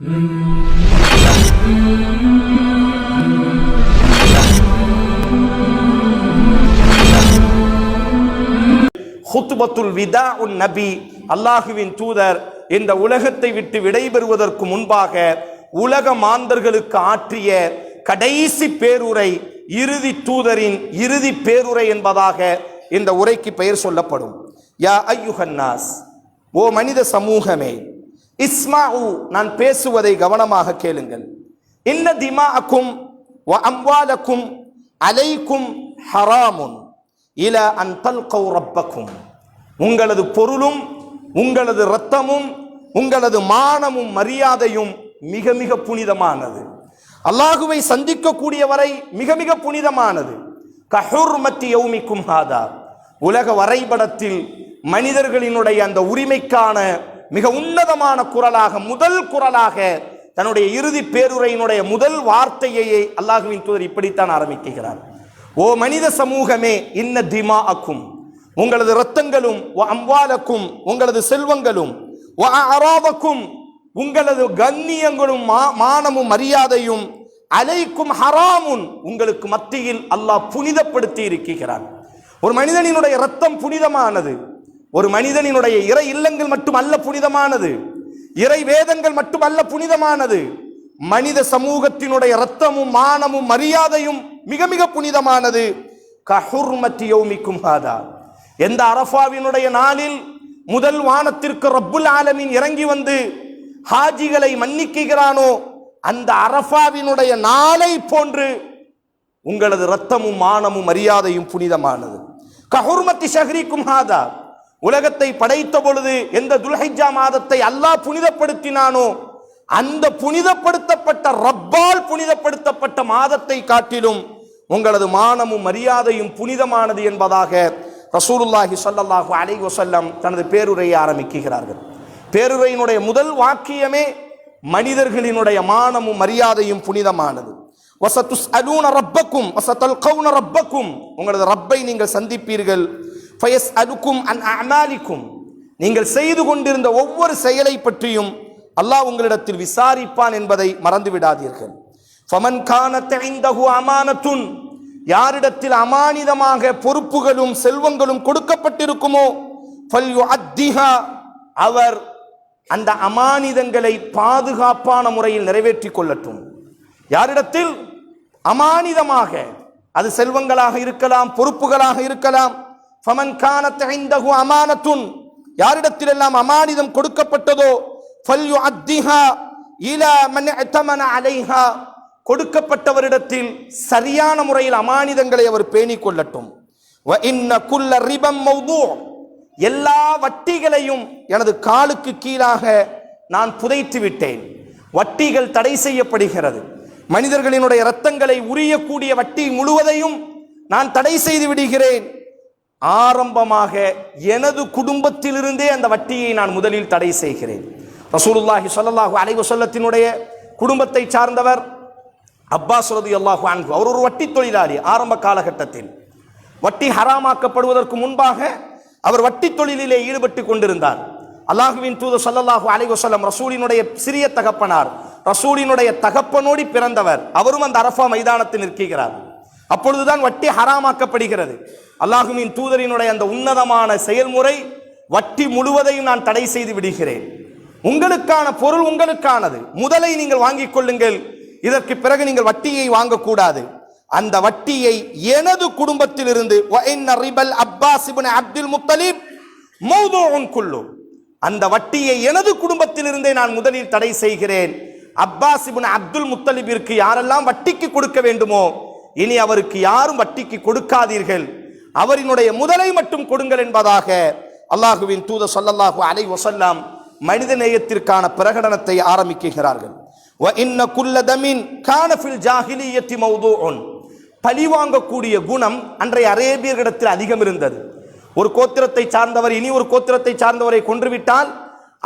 ஹுத்பத்துல் விதா உன் நபி அல்லாஹுவின் தூதர் இந்த உலகத்தை விட்டு விடைபெறுவதற்கு முன்பாக உலக மாந்தர்களுக்கு ஆற்றிய கடைசி பேருரை இறுதி தூதரின் இறுதி பேருரை என்பதாக இந்த உரைக்கு பெயர் சொல்லப்படும். யா ஐயுஹன்னாஸ் ஓ மனித சமூகமே இஸ்மாஉ நான் பேசுவதை கவனமாக கேளுங்கள். இன்ன திமாஅக்கும் வ அம்வாலக்கும் அலைக்கும் ஹராமுன் இல அன் தல்கௌ ரப்பக்கும். உங்களது பொருளும் உங்களது இரத்தமும் உங்களது மானமும் மரியாதையும் மிக மிக புனிதமானது. அல்லாஹுவை சந்திக்கக்கூடிய வரை மிக மிக புனிதமானது. கஹுர்மத்தி யௌமிக்கும் ஹாதா. உலக வரைபடத்தில் மனிதர்களினுடைய அந்த உரிமைக்கான மிக உன்னதமான குரலாக முதல் குரலாக தன்னுடைய இறுதி பேருரையினுடைய முதல் வார்த்தையை அல்லாஹுவின் தூதர் இப்படித்தான் ஆரம்பிக்கிறார். ஓ மனித சமூகமே இன்ன திமா அக்கும் உங்களது இரத்தங்களும் அம்பாலக்கும் உங்களது செல்வங்களும் வ அராதக்கும் உங்களது கண்ணியங்களும் மா- மானமும் மரியாதையும் அலைக்கும் ஹராமுன் உங்களுக்கு மத்தியில் அல்லாஹ் புனிதப்படுத்தி இருக்கிறான். ஒரு மனிதனினுடைய இரத்தம் புனிதமானது ஒரு மனிதனினுடைய இறை இல்லங்கள் மட்டுமல்ல புனிதமானது. இறை வேதங்கள் மட்டுமல்ல புனிதமானது. மனித சமூகத்தினுடைய இரத்தமும் மானமும் மரியாதையும் மிக மிக புனிதமானது. கஹுர்மத்தி யோமிக்கும் ஹாதா. எந்த அரஃபாவினுடைய நாளில் முதல் வானத்திற்கு ரப்புல் ஆலமீன் இறங்கி வந்து ஹாஜிகளை மன்னிக்கிறானோ அந்த அரஃபாவினுடைய நாளை போன்று உங்களது இரத்தமும் மானமும் மரியாதையும் புனிதமானது. கஹுர்மத்தி ஷஹ்ரிக்கும் ஹாதா. உலகத்தை படைத்த பொழுது எந்த துல்ஹிஜா மாதத்தை அல்லாஹ் புனிதப்படுத்தினானோ அந்த புனிதப்படுத்தப்பட்ட ரப்பால் புனிதப்படுத்தப்பட்ட மாதத்தை காட்டிலும் உங்களது மானமும் மரியாதையும் புனிதமானது என்பதாக ரசூலுல்லாஹி சல்லாஹூ அலை வசல்லம் தனது பேருரையை ஆரம்பிக்கிறார்கள். பேருரையினுடைய முதல் வாக்கியமே மனிதர்களினுடைய மானமும் மரியாதையும் புனிதமானது. வசத்துஸ் அலூன ரப்பக்கும் வசத்தல் கவுன ரப்பக்கும் உங்களது ரப்பை நீங்கள் சந்திப்பீர்கள். ஃபயஸ் அலுக்கும் அன் அமாலிக்கும் நீங்கள் செய்து கொண்டிருந்த ஒவ்வொரு செயலை பற்றியும் அல்லாஹ் உங்களிடத்தில் விசாரிப்பான் என்பதை மறந்து விடாதீர்கள் ஃபமன் கானத் இந்தஹு அமானத்துன். யாரிடத்தில் அமானிதமாக பொறுப்புகளும் செல்வங்களும் கொடுக்கப்பட்டிருக்குமோ ஃபல்யுஅத்திஹா அவர் அந்த அமானிதங்களை பாதுகாப்பான முறையில் நிறைவேற்றிக் கொள்ளட்டும். யாரிடத்தில் அமானிதமாக அது செல்வங்களாக இருக்கலாம் பொறுப்புகளாக இருக்கலாம் ஃபமன் கானத் இந்தஹு அமானத்துன் யாரிடத்திலெல்லாம் அமானிதம் கொடுக்கப்பட்டதோ ஃபல்யு அத்திஹா இலா மன் அத்தமன அலைஹா கொடுக்கப்பட்டவரிடத்தில் சரியான முறையில் அமானிதங்களை அவர் பேணிக் கொள்ளட்டும். வ இன்ன குல்ல ரிபம் மௌதூ எல்லா வட்டிகளையும் எனது காலுக்கு கீழாக நான் புதைத்து விட்டேன். வட்டிகள் தடை செய்யப்படுகிறது. மனிதர்களினுடைய இரத்தங்களை உரியக்கூடிய வட்டி முழுவதையும் நான் தடை செய்து விடுகிறேன். ஆரம்பமாக எனது குடும்பத்திலிருந்தே அந்த வட்டியை நான் முதலில் தடை செய்கிறேன். ரசூலுல்லாஹி சொல்லல்லாஹு அலைஹி வஸல்லத்தினுடைய குடும்பத்தை சார்ந்தவர் அப்பாஸ் ரலியல்லாஹு அன்பு அவர் ஒரு வட்டி தொழிலாளி ஆரம்ப காலகட்டத்தில். வட்டி ஹராமாக்கப்படுவதற்கு முன்பாக அவர் வட்டி தொழிலிலே ஈடுபட்டு கொண்டிருந்தார். அல்லாஹுவின் தூது சல்லல்லாஹு அலைவசல்லம் ரசூலினுடைய சிறிய தகப்பனார் ரசூலினுடைய தகப்பனோடி பிறந்தவர். அவரும் அந்த அரஃபா மைதானத்தில் நிற்கிறார். அப்பொழுதுதான் வட்டி ஹராமாக்கப்படுகிறது. அல்லாஹுவின் தூதரினுடைய அந்த உன்னதமான செயல்முறை வட்டி முழுவதையும் நான் தடை செய்து விடுகிறேன். உங்களுக்கான பொருள் உங்களுக்கானது. முதலை நீங்கள் வாங்கிக் கொள்ளுங்கள். இதற்கு பிறகு நீங்கள் வட்டியை வாங்கக்கூடாது. அந்த வட்டியை எனது குடும்பத்திலிருந்து வ அப்பாஸ் அப்துல் முத்தலிப் குல்லு. அந்த வட்டியை எனது குடும்பத்திலிருந்தே நான் முதலில் தடை செய்கிறேன். அப்பாஸ் இப்னு அப்துல் முத்தலிபிற்கு யாரெல்லாம் வட்டிக்கு கொடுக்க வேண்டுமோ இனி அவருக்கு யாரும் வட்டிக்கு கொடுக்காதீர்கள். அவரினுடைய முதலை மட்டும் கொடுங்கள் என்பதாக அல்லாஹுவின் தூத சொல்லல்லாஹு அலை வசல்லாம் மனித நேயத்திற்கான பிரகடனத்தை ஆரம்பிக்கிறார்கள் வ பழி வாங்கக்கூடிய குணம் அன்றைய அரேபியர்களிடத்தில் அதிகம் இருந்தது. ஒரு கோத்திரத்தை சார்ந்தவர் இனி ஒரு கோத்திரத்தை சார்ந்தவரை கொன்றுவிட்டால்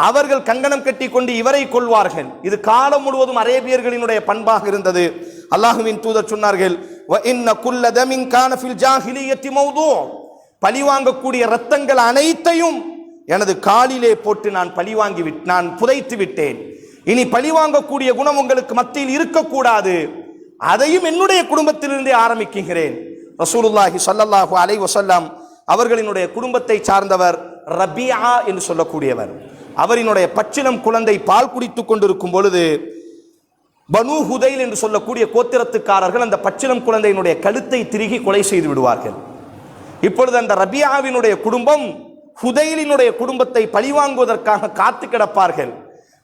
அவர்கள் கங்கணம் கட்டி கொண்டு இவரை கொள்வார்கள் இது காலம் முழுவதும் அரேபியர்களினுடைய பண்பாக இருந்தது. அல்லாஹுவின் தூதர் சொன்னார்கள் "வ இன்ன பழி வாங்கக்கூடிய இரத்தங்கள் அனைத்தையும் எனது காலிலே போட்டு நான் பழி வாங்கி விட் நான் புதைத்து விட்டேன். இனி பழிவாங்கக்கூடிய குணம் உங்களுக்கு மத்தியில் இருக்கக்கூடாது. அதையும் என்னுடைய குடும்பத்திலிருந்தே ஆரம்பிக்கிறேன் ரசூலுல்லாஹி சொல்லல்லாஹு அலை வசல்லாம் அவர்களினுடைய குடும்பத்தை சார்ந்தவர் ரபியா என்று சொல்லக்கூடியவர். அவரினுடைய பச்சிலம் குழந்தை பால் குடித்துக் கொண்டிருக்கும் பொழுது பனு ஹுதைல் என்று சொல்லக்கூடிய கோத்திரத்துக்காரர்கள் அந்த பச்சிலம் குழந்தையினுடைய கழுத்தை திருகி கொலை செய்து விடுவார்கள். இப்பொழுது அந்த ரபியாவினுடைய குடும்பம் ஹுதைலினுடைய குடும்பத்தை பழிவாங்குவதற்காக காத்து கிடப்பார்கள்.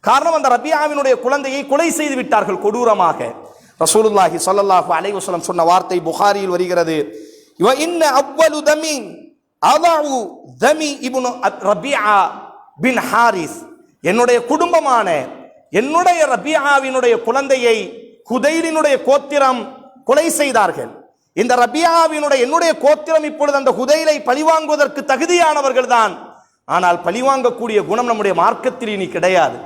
காரணம் அந்த ரபியாவினுடைய குழந்தையை கொலை செய்து விட்டார்கள் கொடூரமாக. ரசூலுல்லாஹி ஸல்லல்லாஹு அலைவசலம் சொன்ன வார்த்தை புகாரியில் வருகிறது. இவ இன்ன அவ்வலு தமி அதாவு தமி இபுனு ரபியா பின் ஹாரிஸ். என்னுடைய குடும்பமான என்னுடைய ரபியாவினுடைய குழந்தையை ஹுதைலினுடைய கோத்திரம் கொலை செய்தார்கள். இந்த ரபியாவினுடைய என்னுடைய கோத்திரம் இப்பொழுது அந்த ஹுதைலை பழிவாங்குவதற்கு தகுதியானவர்கள் தான் ஆனால் பழிவாங்கக்கூடிய குணம் நம்முடைய மார்க்கத்தில் இனி கிடையாது.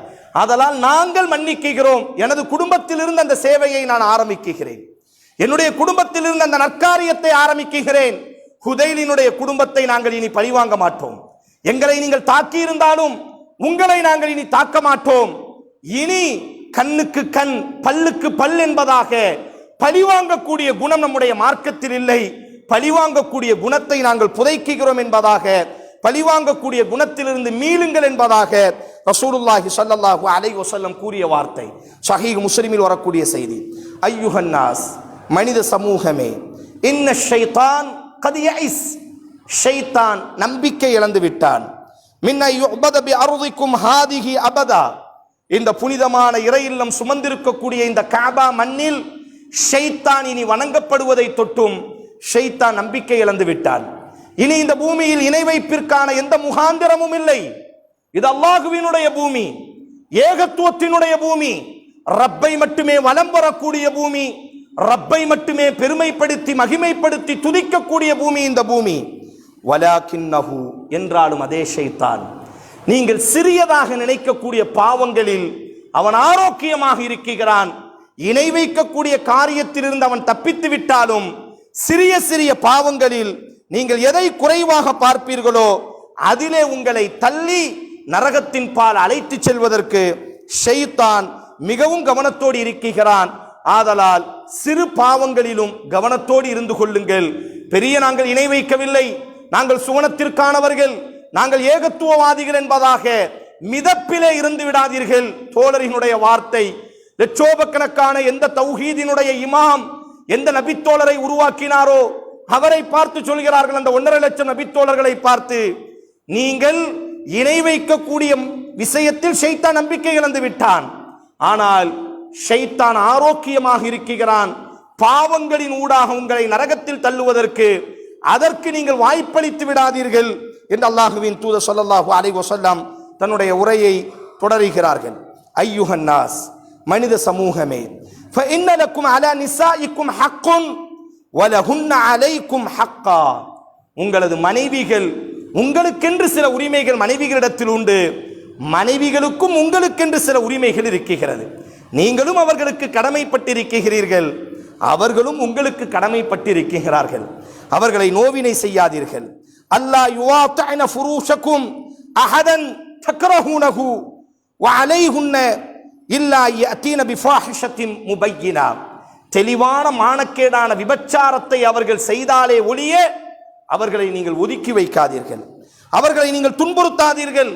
அதனால் நாங்கள் மன்னிக்கிறோம். எனது குடும்பத்திலிருந்து அந்த சேவையை நான் ஆரம்பிக்கிறேன். என்னுடைய குடும்பத்திலிருந்து அந்த நற்காரியத்தை ஆரம்பிக்கிறேன். ஹுதைலினுடைய குடும்பத்தை நாங்கள் இனி பழிவாங்க மாட்டோம். எங்களை நீங்கள் தாக்கியிருந்தாலும் உங்களை நாங்கள் இனி தாக்க மாட்டோம். இனி கண்ணுக்கு கண் பல்லுக்கு பல் என்பதாக பழிவாங்கக்கூடிய குணம் நம்முடைய மார்க்கத்தில் இல்லை. பழிவாங்கக்கூடிய குணத்தை நாங்கள் புதைக்குகிறோம் என்பதாக பழிவாங்கக்கூடிய குணத்திலிருந்து மீளுங்கள் என்பதாக ரசூலுல்லாஹி சல்லல்லாஹு அலைஹி வஸல்லம் கூறிய வார்த்தை. சஹீஹ் முஸ்லிமில் வரக்கூடிய செய்தி. ஐயுஹன்னாஸ் மனித சமூகமே இன்ன ஷைத்தான் கத் ஷைத்தான் நம்பிக்கை இழந்து விட்டான் மின்ன ஐயோ பி அருதிக்கும் ஹாதிஹி அபதா. இந்த புனிதமான இறை இல்லம் சுமந்திருக்கக்கூடிய இந்த காபா மண்ணில் ஷைத்தான் இனி வணங்கப்படுவதை தொட்டும் ஷைத்தான் நம்பிக்கை இழந்து விட்டான். இனி இந்த பூமியில் இணை வைப்பிற்கான எந்த முகாந்திரமும் இல்லை. இது அல்லாஹுவினுடைய பூமி ஏகத்துவத்தினுடைய பூமி ரப்பை மட்டுமே வலம் வரக்கூடிய பூமி ரப்பை மட்டுமே பெருமைப்படுத்தி மகிமைப்படுத்தி துதிக்கக்கூடிய பூமி இந்த பூமி. வலாக்கின்னஹு என்றாலும் அதே ஷைத்தான். நீங்கள் சிறியதாக நினைக்கக்கூடிய பாவங்களில் அவன் ஆரோக்கியமாக இருக்கிறான். இணை வைக்கக்கூடிய காரியத்திலிருந்து அவன் தப்பித்து விட்டாலும் சிறிய சிறிய பாவங்களில் நீங்கள் எதை குறைவாக பார்ப்பீர்களோ அதிலே உங்களை தள்ளி நரகத்தின் பால் அழைத்துச் செல்வதற்கு ஷெய்தான் மிகவும் கவனத்தோடு இருக்கிறான். ஆதலால் சிறு பாவங்களிலும் கவனத்தோடு இருந்து கொள்ளுங்கள். பெரிய நாங்கள் இணை வைக்கவில்லை. நாங்கள் சுவனத்திற்கானவர்கள். நாங்கள் ஏகத்துவவாதிகள் என்பதாக மிதப்பிலே இருந்து விடாதீர்கள். தோழரினுடைய வார்த்தை லட்சோபக்கணக்கான எந்த தௌஹீதினுடைய இமாம் எந்த நபித்தோழரை உருவாக்கினாரோ அவரை பார்த்து சொல்கிறார்கள். அந்த ஒன்றரை லட்சம் நபித்தோழர்களை பார்த்து நீங்கள் இணை வைக்கக்கூடிய விஷயத்தில் ஷைத்தான் நம்பிக்கை இழந்து விட்டான். ஆனால் ஷைத்தான் ஆரோக்கியமாக இருக்கிறான். பாவங்களின் ஊடாக உங்களை நரகத்தில் தள்ளுவதற்கு அதற்கு நீங்கள் வாய்ப்பளித்து விடாதீர்கள். என்று அல்லாஹுவின் தூத சொல்லல்லாஹு அலைஹி வஸல்லம் தன்னுடைய உரையை தொடருகிறார்கள் ஐயுஹன்னாஸ் மனித சமூகமே فإن لكم على نسائكم حق ولهن عليكم حقا உங்களது மனைவிகள் உங்களுக்கென்று சில உரிமைகள் மனைவிகளிடத்தில் உண்டு மனைவிகளுக்கும் உங்களுக்கென்று சில உரிமைகள் இருக்கிறது நீங்களும் அவர்களுக்கு கடமைப்பட்டிருக்கிறீர்கள் அவர்களும் உங்களுக்கு கடமைப்பட்டிருக்கிறார்கள் அவர்களை நோவினை செய்யாதீர்கள் அல்லாஹ் யுவாத்தன ஃபுரூஷக்கும் அஹதன் தக்ரஹூனஹு வஅலைஹுன்ன இல்லா அத்தீன பிஃபாஹிஷத்தின் முபையினா. தெளிவான மானக்கேடான விபச்சாரத்தை அவர்கள் செய்தாலே ஒழிய அவர்களை நீங்கள் ஒதுக்கி வைக்காதீர்கள். அவர்களை நீங்கள் துன்புறுத்தாதீர்கள்.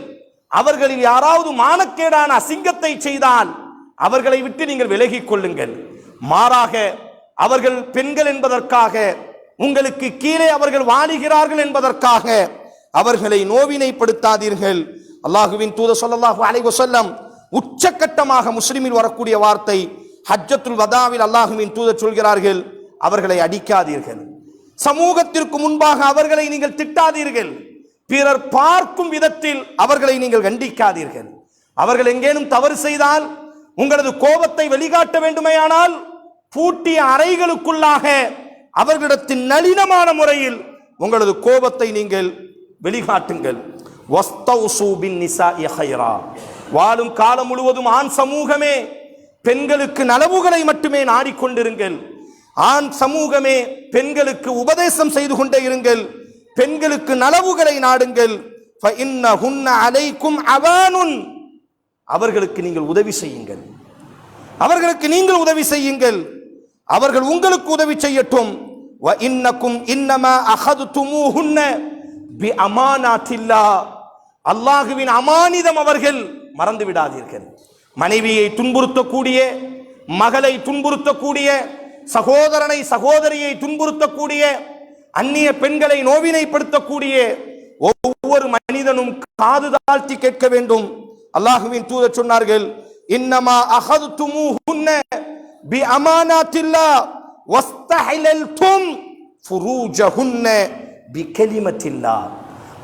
அவர்களில் யாராவது மானக்கேடான அசிங்கத்தை செய்தால் அவர்களை விட்டு நீங்கள் விலகிக் கொள்ளுங்கள். மாறாக அவர்கள் பெண்கள் என்பதற்காக உங்களுக்கு கீழே அவர்கள் வாழுகிறார்கள் என்பதற்காக அவர்களை நோவினைப்படுத்தாதீர்கள். அல்லாஹுவின் தூத சொல்லல்லாஹு அலைஹி சொல்லம் உச்சக்கட்டமாக முஸ்லிமில் வரக்கூடிய வார்த்தை ஹஜ்ஜத்துல் வதாவில் அல்லாஹுவின் தூதர் சொல்கிறார்கள் அவர்களை அடிக்காதீர்கள். சமூகத்திற்கு முன்பாக அவர்களை நீங்கள் திட்டாதீர்கள். பிறர் பார்க்கும் விதத்தில் அவர்களை நீங்கள் கண்டிக்காதீர்கள். அவர்கள் எங்கேனும் தவறு செய்தால் உங்களது கோபத்தை வெளிக்காட்ட வேண்டுமேயானால் பூட்டிய அறைகளுக்குள்ளாக அவர்களிடத்தின் நளினமான முறையில் உங்களது கோபத்தை நீங்கள் வெளிகாட்டுங்கள். வாழும் காலம் முழுவதும் ஆண் சமூகமே பெண்களுக்கு நலவுகளை மட்டுமே நாடிக்கொண்டிருங்கள். ஆண் சமூகமே பெண்களுக்கு உபதேசம் செய்து கொண்டே இருங்கள். பெண்களுக்கு நலவுகளை நாடுங்கள். அலைக்கும் அவானுன். அவர்களுக்கு நீங்கள் உதவி செய்யுங்கள். அவர்களுக்கு நீங்கள் உதவி செய்யுங்கள். அவர்கள் உங்களுக்கு உதவி செய்யட்டும். இன்னக்கும் இன்னமா அஹதுதுமூஹுன்ன பி அமானாத்தில்லா அல்லாஹுவின் அமானிதம் அவர்கள் மறந்து விடாதீர்கள். மனைவியை துன்புறுத்தக்கூடிய மகளை துன்புறுத்தக்கூடிய சகோதரனை சகோதரியை துன்புறுத்தக்கூடிய அந்நிய பெண்களை நோவினைப்படுத்தக்கூடிய ஒவ்வொரு மனிதனும் காது தாழ்த்தி கேட்க வேண்டும். அல்லாஹுவின் தூதர் சொன்னார்கள் இன்னமா அஹதுதுமூஹுன்ன பி அமானாத்தில்லா.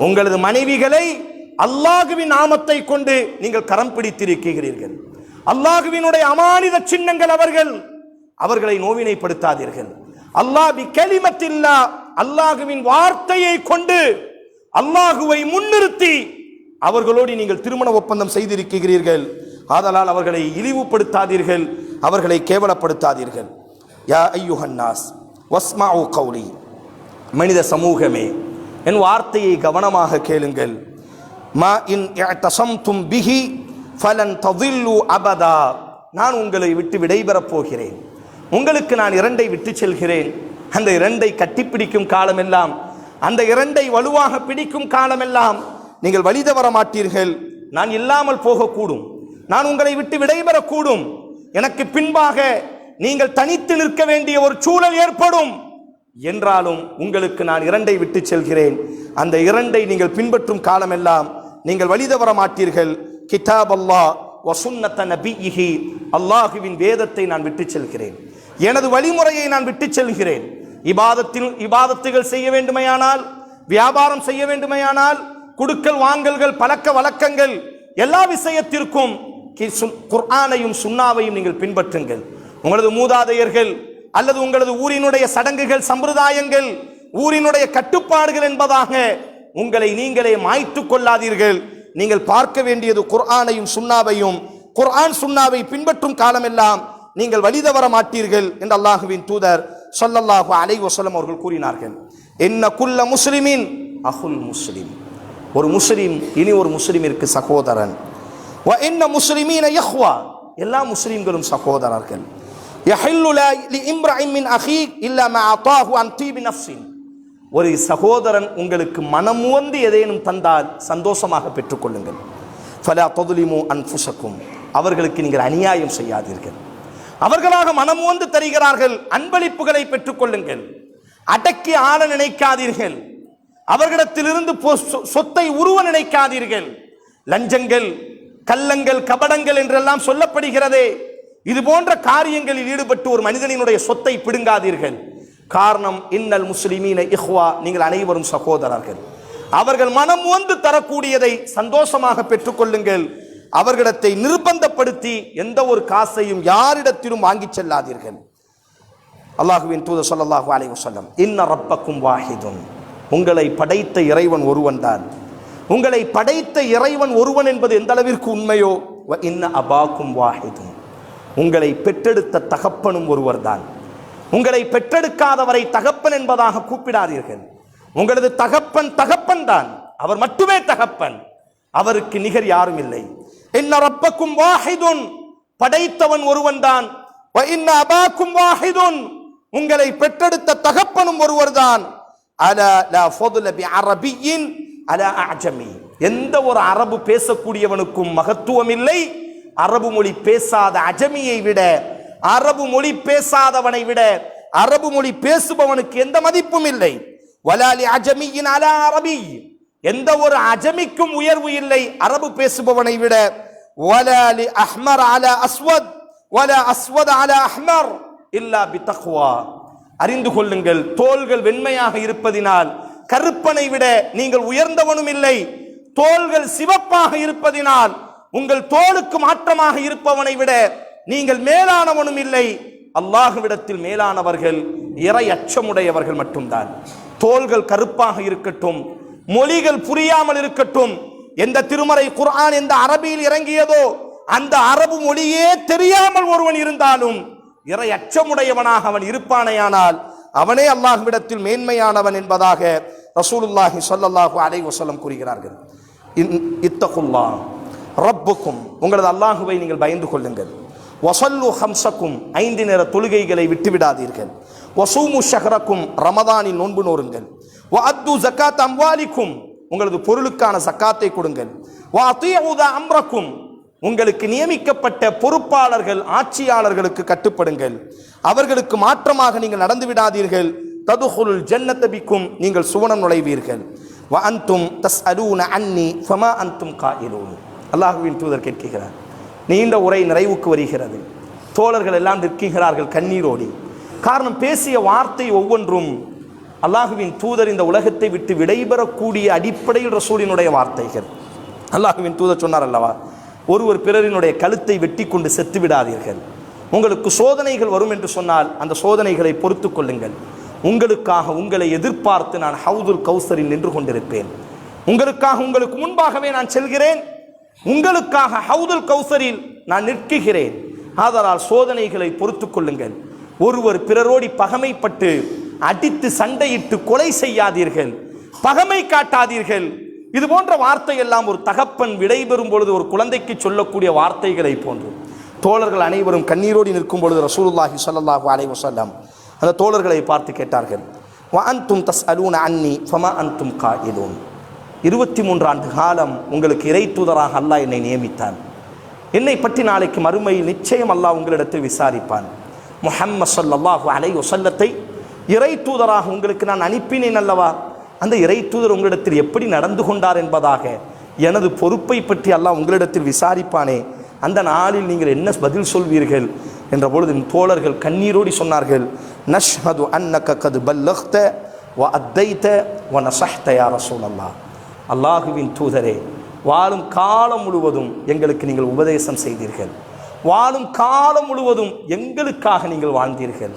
உங்களது மனைவிகளை அல்லாஹுவின் நாமத்தை கொண்டு நீங்கள் கரம் பிடித்திருக்கிறீர்கள். அல்லாஹுவினுடைய அமானித சின்னங்கள் அவர்கள் அவர்களை நோவினைப்படுத்தாதீர்கள். அல்லாஹ் பி கலிமத்தில்லா அல்லாஹுவின் வார்த்தையை கொண்டு அல்லாஹுவை முன்னிறுத்தி அவர்களோடு நீங்கள் திருமண ஒப்பந்தம் செய்திருக்கிறீர்கள். ஆதலால் அவர்களை இழிவுபடுத்தாதீர்கள் அவர்களை கேவலப்படுத்தாதீர்கள். யா ஐயுஹன்னாஸ் ஓ கௌலி மனித சமூகமே என் வார்த்தையை கவனமாக கேளுங்கள் மா இன் தசம்தும் பிஹி ஃபலன் தவில்லு அபதா நான் உங்களை விட்டு விடைபெறப் போகிறேன் உங்களுக்கு நான் இரண்டை விட்டு செல்கிறேன் அந்த இரண்டை கட்டிப்பிடிக்கும் காலமெல்லாம் அந்த இரண்டை வலுவாக பிடிக்கும் காலமெல்லாம் நீங்கள் வழி தவற மாட்டீர்கள் நான் இல்லாமல் போகக்கூடும் நான் உங்களை விட்டு விடைபெறக்கூடும் எனக்கு பின்பாக நீங்கள் தனித்து நிற்க வேண்டிய ஒரு சூழல் ஏற்படும். என்றாலும் உங்களுக்கு நான் இரண்டை விட்டு செல்கிறேன். அந்த இரண்டை நீங்கள் பின்பற்றும் காலமெல்லாம் நீங்கள் வழி தவற மாட்டீர்கள். கிதாப் அல்லா வசுன்னத்த நபிஹி அல்லாஹுவின் வேதத்தை நான் விட்டு செல்கிறேன். எனது வழிமுறையை நான் விட்டு செல்கிறேன். இபாதத்தில் இபாதத்துகள் செய்ய வேண்டுமையானால் வியாபாரம் செய்ய வேண்டுமையானால் குடுக்கல் வாங்கல்கள் பழக்க வழக்கங்கள் எல்லா விஷயத்திற்கும் கி- சுன்- குர்ஆனையும் சுண்ணாவையும் நீங்கள் பின்பற்றுங்கள். உங்களது மூதாதையர்கள் அல்லது உங்களது ஊரினுடைய சடங்குகள் சம்பிரதாயங்கள் ஊரினுடைய கட்டுப்பாடுகள் என்பதாக உங்களை நீங்களே மாய்த்து கொள்ளாதீர்கள். நீங்கள் பார்க்க வேண்டியது குர்ஆனையும் சுன்னாவையும் குர்ஆன் சுன்னாவை பின்பற்றும் காலமெல்லாம் நீங்கள் வழி தவற மாட்டீர்கள் என்று அல்லாஹுவின் தூதர் சொல்லல்லாஹு அலை வசலம் அவர்கள் கூறினார்கள். என்ன குல்ல முஸ்லிமின் அஹுல் முஸ்லிம். ஒரு முஸ்லிம் இனி ஒரு முஸ்லிமிற்கு சகோதரன். என்ன முஸ்லிமீன யஹ்வா எல்லா முஸ்லிம்களும் சகோதரர்கள். இல்லா அன் ஒரு சகோதரன் உங்களுக்கு மனமுவந்து எதேனும் தந்தால் சந்தோஷமாக பெற்றுக்கொள்ளுங்கள். ஃபலா தொதுலிமு அன்ஃபுசக்கும் அவர்களுக்கு நீங்கள் அநியாயம் செய்யாதீர்கள். அவர்களாக மனமுவந்து தருகிறார்கள் அன்பளிப்புகளை பெற்றுக்கொள்ளுங்கள். அடக்கி ஆள நினைக்காதீர்கள். அவர்களிடத்திலிருந்து சொ- சொத்தை உருவ நினைக்காதீர்கள். லஞ்சங்கள் கள்ளங்கள் கபடங்கள் என்றெல்லாம் சொல்லப்படுகிறதே. இது போன்ற காரியங்களில் ஈடுபட்டு ஒரு மனிதனினுடைய சொத்தை பிடுங்காதீர்கள். காரணம் இன்னல் முஸ்லிமீன இஹ்வா நீங்கள் அனைவரும் சகோதரர்கள். அவர்கள் மனம் வந்து தரக்கூடியதை சந்தோஷமாக பெற்றுக்கொள்ளுங்கள் அவர்களிடத்தை நிர்பந்தப்படுத்தி எந்த ஒரு காசையும் யாரிடத்திலும் வாங்கிச் செல்லாதீர்கள். அல்லாஹுவின் தூத ஸல்லல்லாஹு அலைஹி வசல்லம் இன்ன ரப்பக்கும் வாஹிதுன். உங்களை படைத்த இறைவன் ஒருவன் தான். உங்களை படைத்த இறைவன் ஒருவன் என்பது எந்த அளவிற்கு உண்மையோ? வ இன்ன அபாக்கும் வாஹிதுன். உங்களை பெற்றெடுத்த தகப்பனும் ஒருவர்தான். உங்களை பெற்றெடுக்காதவரை தகப்பன் என்பதாக கூப்பிடாதீர்கள். உங்களது தகப்பன் தகப்பன் தான். அவர் மட்டுமே தகப்பன். அவருக்கு நிகர் யாரும் இல்லை. என்ன ரப்பக்கும் வாஹிதுன். படைத்தவன் ஒருவன்தான் வ என்ன அபாக்கும் வாஹிதுன். உங்களை பெற்றெடுத்த தகப்பனும் ஒருவர்தான். அல அரபியின். அல அஜமி. எந்த ஒரு அரபு பேசக்கூடியவனுக்கும் மகத்துவம் இல்லை. அரபு மொழி பேசாத அஜமியை விட அரபு மொழி பேசாதவனை விட அரபு மொழி பேசுபவனுக்கு எந்த மதிப்பும் இல்லை. வலாலி அஜமியின் அல அரபி. எந்த ஒரு அஜமிக்கும் உயர்வு இல்லை அரபு பேசுபவனை விட. வலாலி அஹ்மர் அல அஸ்வத். வல அஸ்வத் அல அஹ்மர். இல்லா பி தக்வா. அறிந்து கொள்ளுங்கள் தோள்கள் வெண்மையாக இருப்பதினால் கருப்பனை விட நீங்கள் உயர்ந்தவனும் இல்லை. தோள்கள் சிவப்பாக இருப்பதினால் உங்கள் தோளுக்கு மாற்றமாக இருப்பவனை விட நீங்கள் மேலானவனும் இல்லை. அல்லாஹுவிடத்தில் மேலானவர்கள் இறை அச்சமுடையவர்கள் மட்டும்தான். தோள்கள் கருப்பாக இருக்கட்டும் மொழிகள் புரியாமல் இருக்கட்டும் எந்த திருமறை குர்ஆன் எந்த அரபியில் இறங்கியதோ அந்த அரபு மொழியே தெரியாமல் ஒருவன் இருந்தாலும் இறை அச்சமுடையவனாக அவன் இருப்பானேயானால் அவனே அல்லாஹ்விடத்தில் மேன்மையானவன் என்பதாக ரசூலுல்லாஹி சொல்லல்லாஹு அலை வசலம் கூறுகிறார்கள். இன்- இத்தகுல்லா. ரப்புக்கும் உங்களது அல்லாஹுவை நீங்கள் பயந்து கொள்ளுங்கள். வசல்லு ஹம்சக்கும் ஐந்து நேர தொழுகைகளை விட்டுவிடாதீர்கள். வசூமு ஷஹரக்கும் ரமதானில் நோன்பு நோருங்கள். வ அத்து ஜக்காத் அம்வாலிக்கும் உங்களது பொருளுக்கான சக்காத்தை கொடுங்கள். வ அத்தியூதா அம்ரக்கும் உங்களுக்கு நியமிக்கப்பட்ட பொறுப்பாளர்கள் ஆட்சியாளர்களுக்கு கட்டுப்படுங்கள். அவர்களுக்கு மாற்றமாக நீங்கள் நடந்து விடாதீர்கள். ததுகுல் ஜன்னத்தபிக்கும் நீங்கள் சுவனம் நுழைவீர்கள். வ அன்தும் தஸ் அலூன அன்னி ஃபமா அன்தும் காயிலூன். அல்லாஹுவின் தூதர் கேட்கிறார். நீண்ட உரை நிறைவுக்கு வருகிறது. தோழர்கள் எல்லாம் நிற்கிறார்கள் கண்ணீரோடி. காரணம் பேசிய வார்த்தை ஒவ்வொன்றும் அல்லாஹுவின் தூதர் இந்த உலகத்தை விட்டு விடைபெறக்கூடிய அடிப்படையில் ரசூலினுடைய வார்த்தைகள். அல்லாஹுவின் தூதர் சொன்னார் அல்லவா? ஒருவர் பிறரினுடைய கழுத்தை வெட்டி கொண்டு செத்து விடாதீர்கள். உங்களுக்கு சோதனைகள் வரும் என்று சொன்னால் அந்த சோதனைகளை பொறுத்து கொள்ளுங்கள். உங்களுக்காக உங்களை எதிர்பார்த்து நான் ஹவுதுல் கௌசரில் நின்று கொண்டிருப்பேன். உங்களுக்காக உங்களுக்கு முன்பாகவே நான் செல்கிறேன். உங்களுக்காக ஹவுதுல் கௌசரில் நான் நிற்குகிறேன். ஆதலால் சோதனைகளை பொறுத்து கொள்ளுங்கள். ஒருவர் பிறரோடி பகமைப்பட்டு அடித்து சண்டையிட்டு கொலை செய்யாதீர்கள். பகமை காட்டாதீர்கள். இது போன்ற வார்த்தை எல்லாம் ஒரு தகப்பன் விடைபெறும் பொழுது ஒரு குழந்தைக்கு சொல்லக்கூடிய வார்த்தைகளை போன்று. தோழர்கள் அனைவரும் கண்ணீரோடி நிற்கும் பொழுது ரசூலுல்லாஹி சொல்லல்லாஹு அலை வசல்லாம் அந்த தோழர்களை பார்த்து கேட்டார்கள். வ அன்தும் தஸ் அலூன அன்னி ஃபமா அன்தும் இதோன் இருபத்தி மூன்று ஆண்டு காலம் உங்களுக்கு இறை தூதராக அல்லாஹ் என்னை நியமித்தான். என்னை பற்றி நாளைக்கு மறுமையில் நிச்சயம் அல்லாஹ் உங்களிடத்தில் விசாரிப்பான். முஹம்மது ஸல்லல்லாஹு அலை வஸல்லத்தை இறை தூதராக உங்களுக்கு நான் அனுப்பினேன் அல்லவா? அந்த இறை தூதர் உங்களிடத்தில் எப்படி நடந்து கொண்டார் என்பதாக எனது பொறுப்பை பற்றி அல்லாஹ் உங்களிடத்தில் விசாரிப்பானே. அந்த நாளில் நீங்கள் என்ன பதில் சொல்வீர்கள்? என்ற பொழுது தோழர்கள் கண்ணீரோடி சொன்னார்கள் நஷ்ஹது அன்ன கது பல்லக்த வ அத்தைத்த வ நசஹ்த யா ரசூலல்லாஹ். அல்லாஹுவின் தூதரே வாழும் காலம் முழுவதும் எங்களுக்கு நீங்கள் உபதேசம் செய்தீர்கள். வாழும் காலம் முழுவதும் எங்களுக்காக நீங்கள் வாழ்ந்தீர்கள்.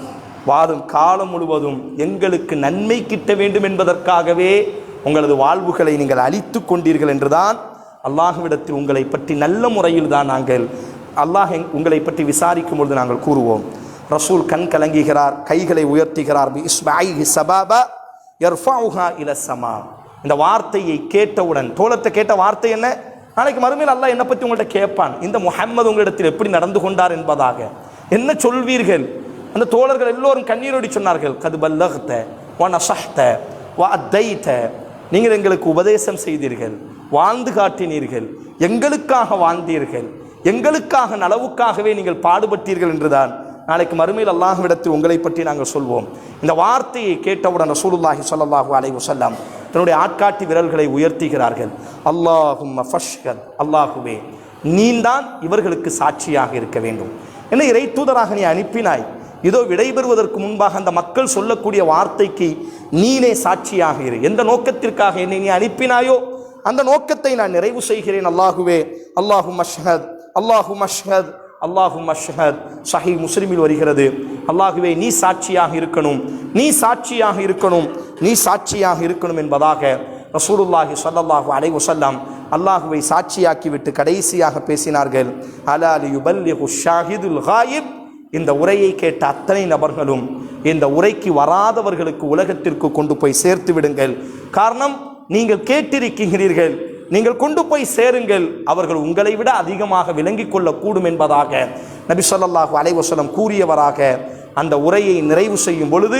வாழும் காலம் முழுவதும் எங்களுக்கு நன்மை கிட்ட வேண்டும் என்பதற்காகவே உங்களது வாழ்வுகளை நீங்கள் அழித்து கொண்டீர்கள் என்றுதான் அல்லாஹுவிடத்தில் உங்களை பற்றி நல்ல முறையில் தான் நாங்கள் அல்லாஹ் எங்- உங்களை பற்றி விசாரிக்கும் பொழுது நாங்கள் கூறுவோம். ரசூல் கண் கலங்குகிறார் கைகளை உயர்த்துகிறார். சபாபா இல சமா. இந்த வார்த்தையை கேட்டவுடன் தோழத்தை கேட்ட வார்த்தை என்ன? நாளைக்கு மறுமையில் அல்லாஹ் என்னை பற்றி உங்கள்கிட்ட கேட்பான். இந்த முஹம்மது உங்களிடத்தில் எப்படி நடந்து கொண்டார் என்பதாக. என்ன சொல்வீர்கள்? அந்த தோழர்கள் எல்லோரும் கண்ணீரோடி சொன்னார்கள் கது பல்லகத்த வ நசஹ்த வ அத்தைத்த நீங்கள் எங்களுக்கு உபதேசம் செய்தீர்கள் வாழ்ந்து காட்டினீர்கள் எங்களுக்காக வாழ்ந்தீர்கள் எங்களுக்காக நலவுக்காகவே நீங்கள் பாடுபட்டீர்கள் என்றுதான். நாளைக்கு மறுமையில் அல்லாஹ்விடத்தில் உங்களை பற்றி நாங்கள் சொல்வோம். இந்த வார்த்தையை கேட்டவுடன் ரசூலுல்லாஹி ஸல்லல்லாஹு அலைவு சொல்லாம் தன்னுடைய ஆட்காட்டி விரல்களை உயர்த்துகிறார்கள். அல்லாஹும் ஃபஷ்ஹத் அல்லாஹுவே நீந்தான் இவர்களுக்கு சாட்சியாக இருக்க வேண்டும். என்ன இறை தூதராக நீ அனுப்பினாய்? இதோ விடைபெறுவதற்கு முன்பாக அந்த மக்கள் சொல்லக்கூடிய வார்த்தைக்கு நீனே சாட்சியாக இரு. எந்த நோக்கத்திற்காக என்னை நீ அனுப்பினாயோ அந்த நோக்கத்தை நான் நிறைவு செய்கிறேன் அல்லாஹுவே. அல்லாஹு மஷ்ஹத் அல்லாஹு மஷ்ஹத் அல்லாஹு மஷ்ஹத் ஷஹி முஸ்லிமில் வருகிறது. அல்லாஹுவே நீ சாட்சியாக இருக்கணும். நீ சாட்சியாக இருக்கணும். நீ சாட்சியாக இருக்கணும் என்பதாக ரசூலுல்லாஹி ஸல்லல்லாஹு அலை வசல்லாம் அல்லாஹுவை சாட்சியாக்கிவிட்டு கடைசியாக பேசினார்கள். அலா லியுபல்லிகு ஷாஹிதுல் ஹாயிப் இந்த உரையை கேட்ட அத்தனை நபர்களும் இந்த உரைக்கு வராதவர்களுக்கு உலகத்திற்கு கொண்டு போய் சேர்த்து விடுங்கள். காரணம் நீங்கள் கேட்டிருக்கிறீர்கள். நீங்கள் கொண்டு போய் சேருங்கள். அவர்கள் உங்களை விட அதிகமாக விளங்கிக் கொள்ளக்கூடும் என்பதாக நபி சொல்லாஹு அலைஹி கூறியவராக அந்த உரையை நிறைவு செய்யும் பொழுது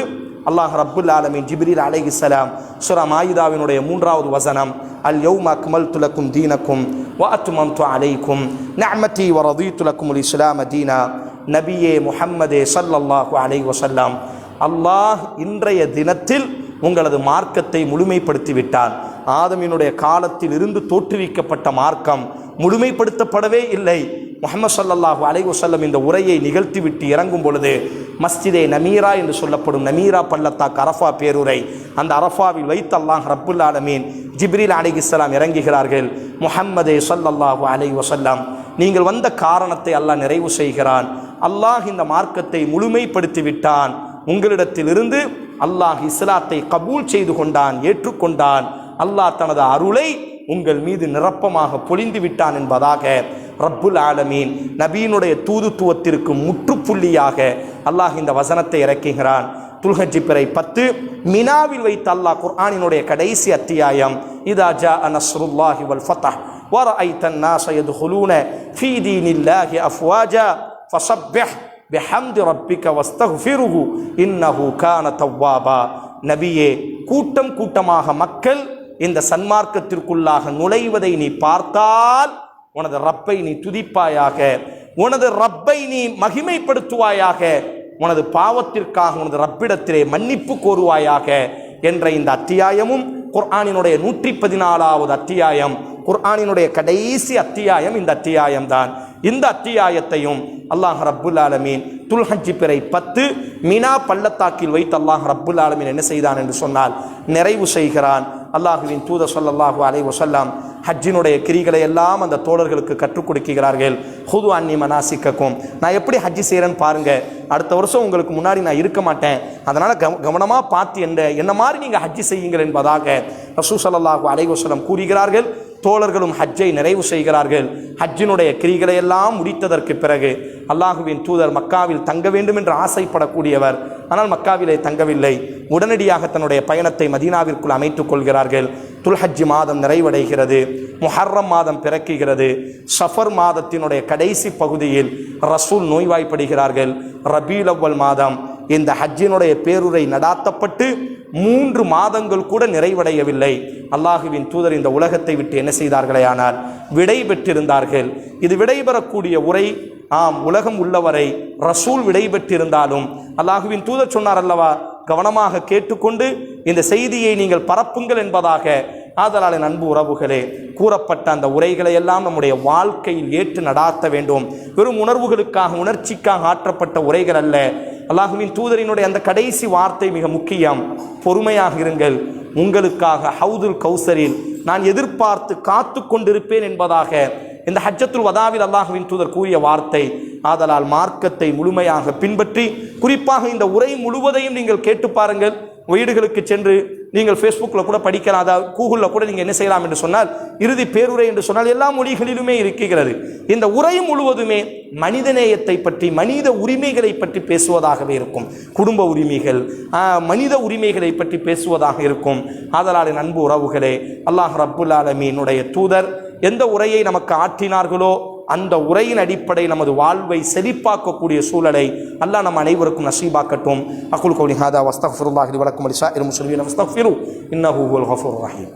அல்லாஹ் ரப்புல் ஆலமின் ஜிப்ரீல் அலைஹிஸ்ஸலாம் சுரா மாயுதாவினுடைய மூன்றாவது வசனம் அல் யௌம குமல் துலக்கும் தீனக்கும் வாத்துமம் து அலைக்கும் நிஅமதி வரது துலக்கும் உல் இஸ்லாம தீனா. நபியே முஹம்மதே சல்லல்லாஹு அலை வசல்லாம் அல்லாஹ் இன்றைய தினத்தில் உங்களது மார்க்கத்தை முழுமைப்படுத்தி விட்டான் ஆதமினுடைய காலத்தில் இருந்து தோற்றுவிக்கப்பட்ட மார்க்கம் முழுமைப்படுத்தப்படவே இல்லை. முகமது ஸல்லல்லாஹு அலைவசல்லம் இந்த உரையை நிகழ்த்திவிட்டு இறங்கும் பொழுது மஸ்ஜிதே நமீரா என்று சொல்லப்படும் நமீரா பள்ளத்தாக்கு அரஃபா பேருரை அந்த அரஃபாவில் வைத்து அல்லாஹ் ரப்புல் ஆலமீன் ஜிப்ரீல் அலைஹிஸ்ஸலாம் இறங்குகிறார்கள். முஹம்மதே சல்லல்லாஹு அலை வஸல்லம் நீங்கள் வந்த காரணத்தை அல்லாஹ் நிறைவு செய்கிறான். அல்லாஹ் இந்த மார்க்கத்தை முழுமைப்படுத்தி விட்டான் உங்களிடத்திலிருந்து அல்லாஹ் இஸ்லாத்தை கபூல் செய்து கொண்டான் ஏற்றுக்கொண்டான் அல்லாஹ் தனது அருளை உங்கள் மீது நிரப்பமாக பொழிந்து விட்டான் என்பதாக ரப்புல் ஆலமீன் நபீனுடைய தூதுத்துவத்திற்கு முற்றுப்புள்ளியாக அல்லாஹ் இந்த வசனத்தை இறக்குகிறான் துல்ஹஜி பிறை பத்து மினாவில் வைத்த அல்லாஹ் குர்ஆனினுடைய கடைசி அத்தியாயம் இதா ஜா நஸ்ருல்லாஹி வல் ஃபத்தஹ் ورأيت الناس يدخلون في دين الله أفواجا فسبح பெஹம்து ரப்பிக்க வஸ்தகுஃபிருஹு இன்னஹு கான தவ்வாபா நபியே கூட்டம் கூட்டமாக மக்கள் இந்த சன்மார்க்கத்திற்குள்ளாக நுழைவதை நீ பார்த்தால் உனது ரப்பை நீ துதிப்பாயாக உனது ரப்பை நீ மகிமைப்படுத்துவாயாக உனது பாவத்திற்காக உனது ரப்பிடத்திலே மன்னிப்பு கோருவாயாக என்ற இந்த அத்தியாயமும் குர்ஆனினுடைய நூற்றி பதினாலாவது அத்தியாயம். குர்ஆனினுடைய கடைசி அத்தியாயம் இந்த அத்தியாயம் தான் இந்த அத்தியாயத்தையும் அல்லாஹ் ரப்புல் ஆலமீன் துல்ஹஜி பிறை பத்து மினா பள்ளத்தாக்கில் வைத்து அல்லாஹ் ரப்புல் ஆலமீன் என்ன செய்தான் என்று சொன்னால் நிறைவு செய்கிறான். அல்லாஹுவின் தூத சொல்லல்லாஹு அலை வசல்லாம் ஹஜ்ஜினுடைய கிரிகளை எல்லாம் அந்த தோழர்களுக்கு கற்றுக் கொடுக்கிறார்கள். ஹுது அன்னி மனாசிக்கக்கும். நான் எப்படி ஹஜ்ஜி செய்கிறேன்னு பாருங்க. அடுத்த வருஷம் உங்களுக்கு முன்னாடி நான் இருக்க மாட்டேன். அதனால் கவ கவனமாக பார்த்து என்ன என்ன மாதிரி நீங்கள் ஹஜ்ஜி செய்யுங்கள் என்பதாக ரசூ சல்லாஹூ அலைவசலம் கூறுகிறார்கள். தோழர்களும் ஹஜ்ஜை நிறைவு செய்கிறார்கள். ஹஜ்ஜினுடைய கிரிகளை எல்லாம் முடித்ததற்கு பிறகு அல்லாஹுவின் தூதர் மக்காவில் தங்க வேண்டும் என்று ஆசைப்படக்கூடியவர். ஆனால் மக்காவிலே தங்கவில்லை. உடனடியாக தன்னுடைய பயணத்தை மதீனாவிற்குள் அமைத்துக் கொள்கிறார்கள். துல்ஹஜ்ஜி மாதம் நிறைவடைகிறது. முஹர்ரம் மாதம் பிறக்குகிறது. சஃபர் மாதத்தினுடைய கடைசி பகுதியில் ரசூல் நோய்வாய்ப்படுகிறார்கள். ரபீல் அவ்வல் மாதம் இந்த ஹஜ்ஜினுடைய பேருரை நடாத்தப்பட்டு மூன்று மாதங்கள் கூட நிறைவடையவில்லை. அல்லாஹுவின் தூதர் இந்த உலகத்தை விட்டு என்ன செய்தார்களே ஆனால் விடை பெற்றிருந்தார்கள். இது விடைபெறக்கூடிய உரை ஆம் உலகம் உள்ளவரை ரசூல் விடை பெற்றிருந்தாலும் அல்லாஹுவின் தூதர் சொன்னார் அல்லவா கவனமாக கேட்டுக்கொண்டு இந்த செய்தியை நீங்கள் பரப்புங்கள் என்பதாக. ஆதலான அன்பு உறவுகளே கூறப்பட்ட அந்த உரைகளை எல்லாம் நம்முடைய வாழ்க்கையில் ஏற்று நடாத்த வேண்டும். வெறும் உணர்வுகளுக்காக உணர்ச்சிக்காக ஆற்றப்பட்ட உரைகள் அல்ல. அல்லாஹுவின் தூதரினுடைய அந்த கடைசி வார்த்தை மிக முக்கியம். பொறுமையாக இருங்கள். உங்களுக்காக ஹவுதுல் கௌசரில் நான் எதிர்பார்த்து காத்து கொண்டிருப்பேன் என்பதாக இந்த ஹஜ்ஜத்துல் வதாவில் அல்லாஹுவின் தூதர் கூறிய வார்த்தை. ஆதலால் மார்க்கத்தை முழுமையாக பின்பற்றி குறிப்பாக இந்த உரை முழுவதையும் நீங்கள் கேட்டு பாருங்கள். வீடுகளுக்கு சென்று நீங்கள் ஃபேஸ்புக்கில் கூட படிக்கலாம். அதாவது கூகுளில் கூட நீங்கள் என்ன செய்யலாம் என்று சொன்னால் இறுதி பேருரை என்று சொன்னால் எல்லா மொழிகளிலுமே இருக்கிறது. இந்த உரை முழுவதுமே மனிதநேயத்தை பற்றி மனித உரிமைகளை பற்றி பேசுவதாகவே இருக்கும். குடும்ப உரிமைகள் மனித உரிமைகளை பற்றி பேசுவதாக இருக்கும். ஆதலால் நண்பு உறவுகளே அல்லாஹ் ரப்புல் ஆலமீனுடைய தூதர் எந்த உரையை நமக்கு ஆற்றினார்களோ அந்த உரையின் அடிப்படை நமது வாழ்வை செழிப்பாக்கக்கூடிய சூழலை அல்லாஹ் நம் அனைவருக்கும் நசீபாக்கட்டும். அகுல் கௌலி ஹாதா வஸ்தஃபுல்லாஹி வலக்கும் அலிசா இரு முஸ்லிமீன். வஸ்தஃபிரு இன்னஹு ஹுவல் ரஹீம்.